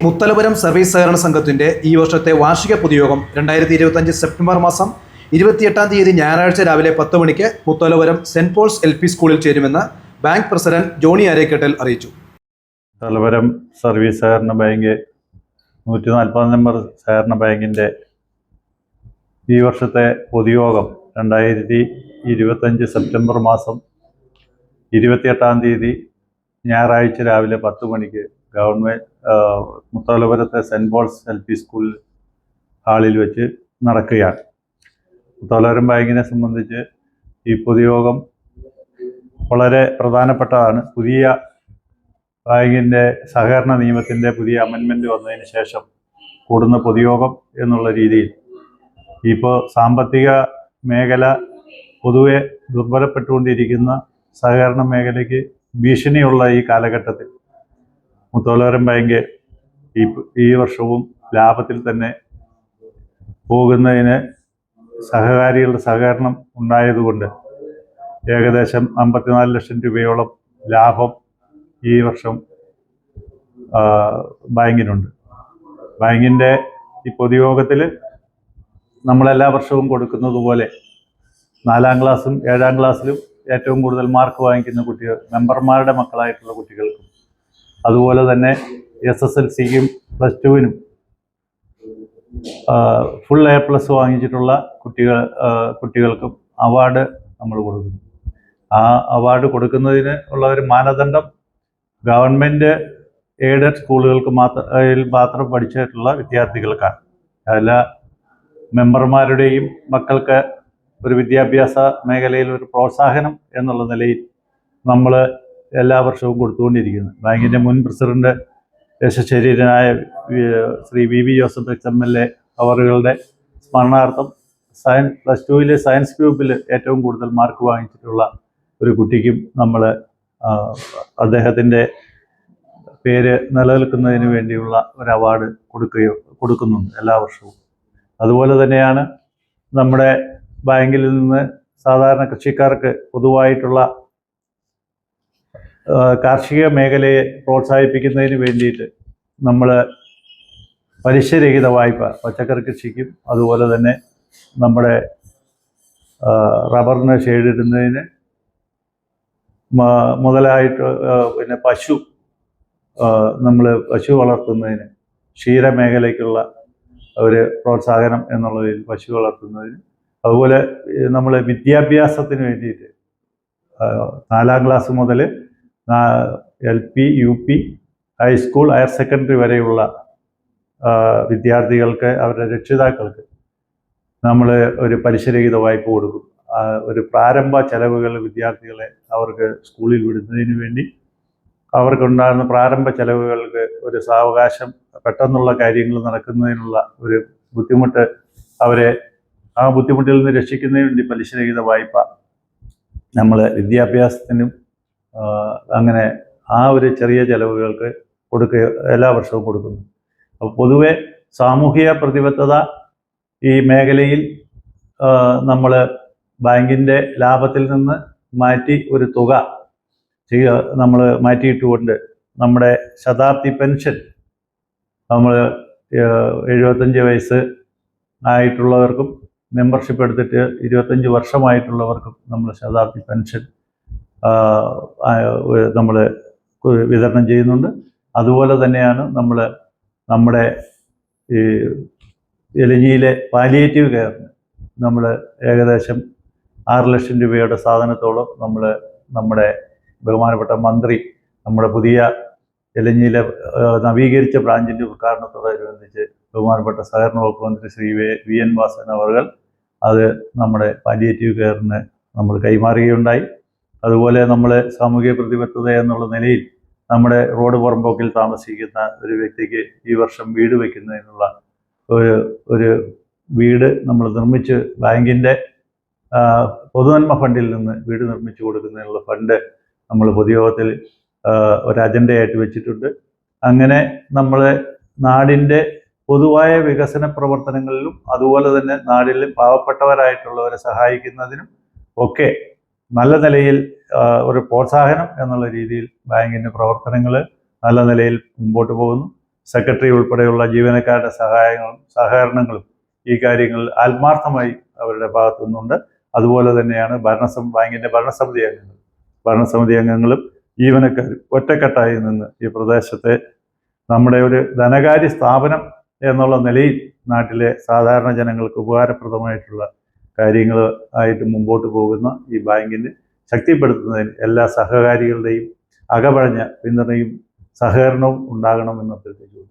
മുത്തലപുരം service സഹകരണ സംഘത്തിന്റെ ഈ വർഷത്തെ വാർഷിക പൊതുയോഗം രണ്ടായിരത്തി ഇരുപത്തഞ്ച് സെപ്റ്റംബർ മാസം ഇരുപത്തിയെട്ടാം തീയതി ഞായറാഴ്ച രാവിലെ പത്ത് മണിക്ക് Muthalapuram Saint Paul's L P സ്കൂളിൽ ചേരുമെന്ന് ബാങ്ക് പ്രസിഡന്റ് ജോണി അരേക്കെട്ടൽ അറിയിച്ചു. മുത്തലപുരം സർവീസ് സഹകരണ ബാങ്ക് നൂറ്റി നാൽപ്പത് നമ്പർ സഹകരണ ബാങ്കിന്റെ ഈ വർഷത്തെ പൊതുയോഗം രണ്ടായിരത്തി ഇരുപത്തഞ്ച് സെപ്റ്റംബർ മാസം ഇരുപത്തിയെട്ടാം തീയതി ഞായറാഴ്ച രാവിലെ പത്ത് മണിക്ക് government മുത്തോലപുരത്തെ Saint Paul's L P school ഹാളിൽ വെച്ച് നടക്കുകയാണ്. മുത്തോലപുരം ബാങ്കിനെ സംബന്ധിച്ച് ഈ പൊതുയോഗം വളരെ പ്രധാനപ്പെട്ടതാണ്. പുതിയ ബാങ്കിന്റെ സഹകരണ നിയമത്തിന്റെ പുതിയ അമെൻമെന്റ് വന്നതിന് ശേഷം കൂടുന്ന പൊതുയോഗം എന്നുള്ള രീതിയിൽ. ഇപ്പോൾ സാമ്പത്തിക മേഖല പൊതുവെ ദുർബലപ്പെട്ടുകൊണ്ടിരിക്കുന്ന സഹകരണ മേഖലയ്ക്ക് ഭീഷണിയുള്ള ഈ കാലഘട്ടത്തിൽ മുത്തോലവരം ബാങ്ക് ഈ ഈ വർഷവും ലാഭത്തിൽ തന്നെ പോകുന്നതിന് സഹകാരികളുടെ സഹകരണം ഉണ്ടായതുകൊണ്ട് ഏകദേശം അമ്പത്തിനാല് ലക്ഷം രൂപയോളം ലാഭം ഈ വർഷം ബാങ്കിനുണ്ട്. ബാങ്കിന്റെ ഈ പൊതുയോഗത്തിൽ നമ്മളെല്ലാ വർഷവും കൊടുക്കുന്നത് പോലെ നാലാം ക്ലാസ്സും ഏഴാം ക്ലാസ്സിലും ഏറ്റവും കൂടുതൽ മാർക്ക് വാങ്ങിക്കുന്ന കുട്ടികൾ മെമ്പർമാരുടെ മക്കളായിട്ടുള്ള കുട്ടികൾക്കും അതുപോലെ തന്നെ എസ് എസ് എൽ സിക്കും പ്ലസ് ടുവിനും ഫുൾ എ പ്ലസ് വാങ്ങിച്ചിട്ടുള്ള കുട്ടികൾ കുട്ടികൾക്കും അവാർഡ് നമ്മൾ കൊടുക്കുന്നു. ആ അവാർഡ് കൊടുക്കുന്നതിന് ഉള്ള ഒരു മാനദണ്ഡം ഗവൺമെന്റ് എയ്ഡഡ് സ്കൂളുകൾക്ക് മാത്രം മാത്രം പഠിച്ചിട്ടുള്ള വിദ്യാർത്ഥികൾക്കാണ്. എല്ലാ മെമ്പർമാരുടെയും മക്കൾക്ക് ഒരു വിദ്യാഭ്യാസ മേഖലയിൽ ഒരു പ്രോത്സാഹനം എന്നുള്ള നിലയിൽ നമ്മൾ എല്ലാ വർഷവും കൊടുത്തുകൊണ്ടിരിക്കുന്നത് ബാങ്കിന്റെ മുൻ president യശശരീരനായ Shri V V Joseph ex M L A അവറുകളുടെ സ്മരണാർത്ഥം സയൻസ് പ്ലസ് ടുവിലെ സയൻസ് ഗ്രൂപ്പിൽ ഏറ്റവും കൂടുതൽ മാർക്ക് വാങ്ങിച്ചിട്ടുള്ള ഒരു കുട്ടിക്കും നമ്മൾ അദ്ദേഹത്തിന്റെ പേര് നിലനിൽക്കുന്നതിന് വേണ്ടിയുള്ള ഒരു അവാർഡ് കൊടുക്കുകയോ കൊടുക്കുന്നുണ്ട് എല്ലാ വർഷവും. അതുപോലെ തന്നെയാണ് നമ്മുടെ ബാങ്കിൽ നിന്ന് സാധാരണ കൃഷിക്കാർക്ക് പൊതുവായിട്ടുള്ള കാർഷിക മേഖലയെ പ്രോത്സാഹിപ്പിക്കുന്നതിന് വേണ്ടിയിട്ട് നമ്മൾ പലിശരഹിത വായ്പ പച്ചക്കറി കൃഷിക്കും അതുപോലെ തന്നെ നമ്മുടെ റബ്ബറിന് ഷെയ്ഡിടുന്നതിന് മുതലായിട്ട് പിന്നെ പശു നമ്മൾ പശു വളർത്തുന്നതിന് ക്ഷീരമേഖലയ്ക്കുള്ള ഒരു പ്രോത്സാഹനം എന്നുള്ളതിൽ പശു വളർത്തുന്നതിന് അതുപോലെ നമ്മൾ വിദ്യാഭ്യാസത്തിന് വേണ്ടിയിട്ട് നാലാം ക്ലാസ് മുതൽ L P U P high school higher secondary വരെയുള്ള വിദ്യാർത്ഥികൾക്ക് അവരുടെ രക്ഷിതാക്കൾക്ക് നമ്മൾ ഒരു പലിശരഹിത വായ്പ കൊടുക്കും. ഒരു പ്രാരംഭ ചെലവുകൾ വിദ്യാർത്ഥികളെ അവർക്ക് സ്കൂളിൽ വിടുന്നതിന് വേണ്ടി അവർക്കുണ്ടാകുന്ന പ്രാരംഭ ചെലവുകൾക്ക് ഒരു സാവകാശം പെട്ടെന്നുള്ള കാര്യങ്ങൾ നടക്കുന്നതിനുള്ള ഒരു ബുദ്ധിമുട്ട് അവരെ ആ ബുദ്ധിമുട്ടിൽ നിന്ന് രക്ഷിക്കുന്നതിന് വേണ്ടി പലിശരഹിത വായ്പ നമ്മൾ വിദ്യാഭ്യാസത്തിനും അങ്ങനെ ആ ഒരു ചെറിയ ചെലവുകൾക്ക് കൊടുക്കുക എല്ലാ വർഷവും കൊടുക്കുന്നു. അപ്പോൾ പൊതുവെ സാമൂഹിക പ്രതിബദ്ധത ഈ മേഖലയിൽ നമ്മൾ ബാങ്കിന്റെ ലാഭത്തിൽ നിന്ന് മാറ്റി ഒരു തുക നമ്മൾ മാറ്റിയിട്ടുകൊണ്ട് നമ്മുടെ ശതാബ്ദി പെൻഷൻ നമ്മൾ എഴുപത്തഞ്ച് വയസ്സ് ആയിട്ടുള്ളവർക്കും മെമ്പർഷിപ്പ് എടുത്തിട്ട് ഇരുപത്തഞ്ച് വർഷമായിട്ടുള്ളവർക്കും നമ്മൾ ശതാബ്ദി പെൻഷൻ നമ്മൾ വിതരണം ചെയ്യുന്നുണ്ട്. അതുപോലെ തന്നെയാണ് നമ്മൾ നമ്മുടെ ഈ എലഞ്ഞിയിലെ പാലിയേറ്റീവ് കെയറിന് നമ്മൾ ഏകദേശം ആറ് ലക്ഷം രൂപയുടെ സാധനത്തോളം നമ്മൾ നമ്മുടെ ബഹുമാനപ്പെട്ട മന്ത്രി നമ്മുടെ പുതിയ എലഞ്ഞിയിലെ നവീകരിച്ച ബ്രാഞ്ചിന്റെ ഉദ്ഘാടനത്തോടനുബന്ധിച്ച് ബഹുമാനപ്പെട്ട സഹകരണ വകുപ്പ് മന്ത്രി ശ്രീ വി എൻ വാസൻ അവർ അത് നമ്മുടെ പാലിയേറ്റീവ് കെയറിന് നമ്മൾ കൈമാറുകയുണ്ടായി. അതുപോലെ നമ്മൾ സാമൂഹിക പ്രതിബദ്ധത എന്നുള്ള നിലയിൽ നമ്മുടെ റോഡ് പുറമ്പോക്കിൽ താമസിക്കുന്ന ഒരു വ്യക്തിക്ക് ഈ വർഷം വീട് വയ്ക്കുന്നതിനുള്ള ഒരു ഒരു വീട് നമ്മൾ നിർമ്മിച്ച് ബാങ്കിന്റെ പൊതുനന്മ ഫണ്ടിൽ നിന്ന് വീട് നിർമ്മിച്ചു കൊടുക്കുന്നതിനുള്ള ഫണ്ട് നമ്മൾ പൊതുയോഗത്തിൽ ഒരു അജണ്ടയായിട്ട് വെച്ചിട്ടുണ്ട്. അങ്ങനെ നമ്മൾ നാടിന്റെ പൊതുവായ വികസന പ്രവർത്തനങ്ങളിലും അതുപോലെ തന്നെ നാടിൽ പാവപ്പെട്ടവരായിട്ടുള്ളവരെ സഹായിക്കുന്നതിനും ഒക്കെ നല്ല നിലയിൽ ഒരു പ്രോത്സാഹനം എന്നുള്ള രീതിയിൽ ബാങ്കിന്റെ പ്രവർത്തനങ്ങൾ നല്ല നിലയിൽ മുമ്പോട്ട് പോകുന്നു. സെക്രട്ടറി ഉൾപ്പെടെയുള്ള ജീവനക്കാരുടെ സഹായങ്ങളും സഹകരണങ്ങളും ഈ കാര്യങ്ങളിൽ ആത്മാർത്ഥമായി അവരുടെ ഭാഗത്തു നിന്നുണ്ട്. അതുപോലെ തന്നെയാണ് ഭരണസം ബാങ്കിന്റെ ഭരണസമിതി അംഗങ്ങൾ. ഭരണസമിതി അംഗങ്ങളും ജീവനക്കാരും ഒറ്റക്കെട്ടായി നിന്ന് ഈ പ്രദേശത്തെ നമ്മുടെ ഒരു ധനകാര്യ സ്ഥാപനം എന്നുള്ള നിലയിൽ നാട്ടിലെ സാധാരണ ജനങ്ങൾക്ക് ഉപകാരപ്രദമായിട്ടുള്ള കാര്യങ്ങൾ ആയിട്ട് മുമ്പോട്ട് പോകുന്ന ഈ ബാങ്കിനെ ശക്തിപ്പെടുത്തുന്നതിന് എല്ലാ സഹകാരികളുടെയും അകപഴഞ്ഞ പിന്തുണയും സഹകരണവും ഉണ്ടാകണമെന്ന് അഭ്യർത്ഥിച്ചു